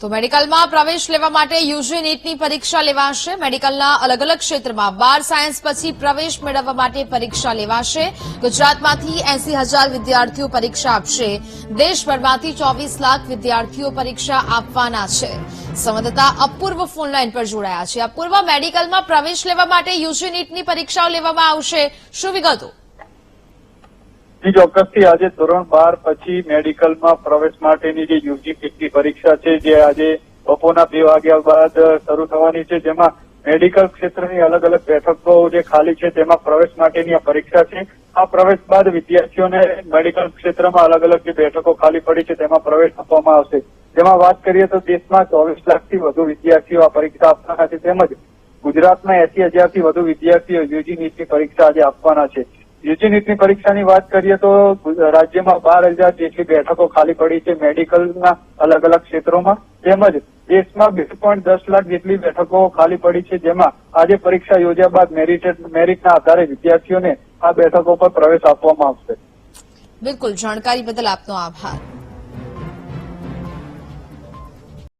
તો મેડિકલમાં પ્રવેશ લેવા માટે યુજી નીટની પરીક્ષા લેવાશે. મેડિકલના અલગ અલગ ક્ષેત્રમાં બાર સાયન્સ પછી પ્રવેશ મેળવવા માટે પરીક્ષા લેવાશે. ગુજરાતમાંથી એસી હજાર વિદ્યાર્થીઓ પરીક્ષા આપશે. દેશભરમાંથી ચોવીસ લાખ વિદ્યાર્થીઓ પરીક્ષા આપવાના છે. સંવાદદાતા અપૂર્વ ફોનલાઈન પર જોડાયા છે. અપૂર્વ, મેડિકલમાં પ્રવેશ લેવા માટે યુજી નીટની પરીક્ષાઓ લેવામાં આવશે. શું વિગતો? જી ચોક્કસથી આજે ધોરણ બાર પછી મેડિકલમાં પ્રવેશ માટેની જે યુજી પીટની પરીક્ષા છે, જે આજે બપોરના બે વાગ્યા બાદ શરૂ થવાની છે, જેમાં મેડિકલ ક્ષેત્રની અલગ અલગ બેઠકો જે ખાલી છે, તેમાં પ્રવેશ માટેની આ પરીક્ષા છે. આ પ્રવેશ બાદ વિદ્યાર્થીઓને મેડિકલ ક્ષેત્રમાં અલગ અલગ જે બેઠકો ખાલી પડી છે, તેમાં પ્રવેશ આપવામાં આવશે. જેમાં વાત કરીએ તો દેશમાં ચોવીસ લાખથી વધુ વિદ્યાર્થીઓ આ પરીક્ષા આપવાના છે, તેમજ ગુજરાતમાં એસી હજારથી વધુ વિદ્યાર્થીઓ યુજી નીટની પરીક્ષા આજે આપવાના છે. યુજી નીટની પરીક્ષાની વાત કરીએ તો રાજ્યમાં બાર હજાર જેટલી બેઠકો ખાલી પડી છે મેડિકલના અલગ અલગ ક્ષેત્રોમાં. તેમજ દેશમાં બે પોઈન્ટ દસ લાખ જેટલી બેઠકો ખાલી પડી છે જેમાં આજે પરીક્ષા યોજ્યા બાદ મેરિટ મેરિટના આધારે વિદ્યાર્થીઓને આ બેઠકો પર પ્રવેશ આપવામાં આવશે. બિલકુલ. જાણકારી બદલ આપનો આભાર.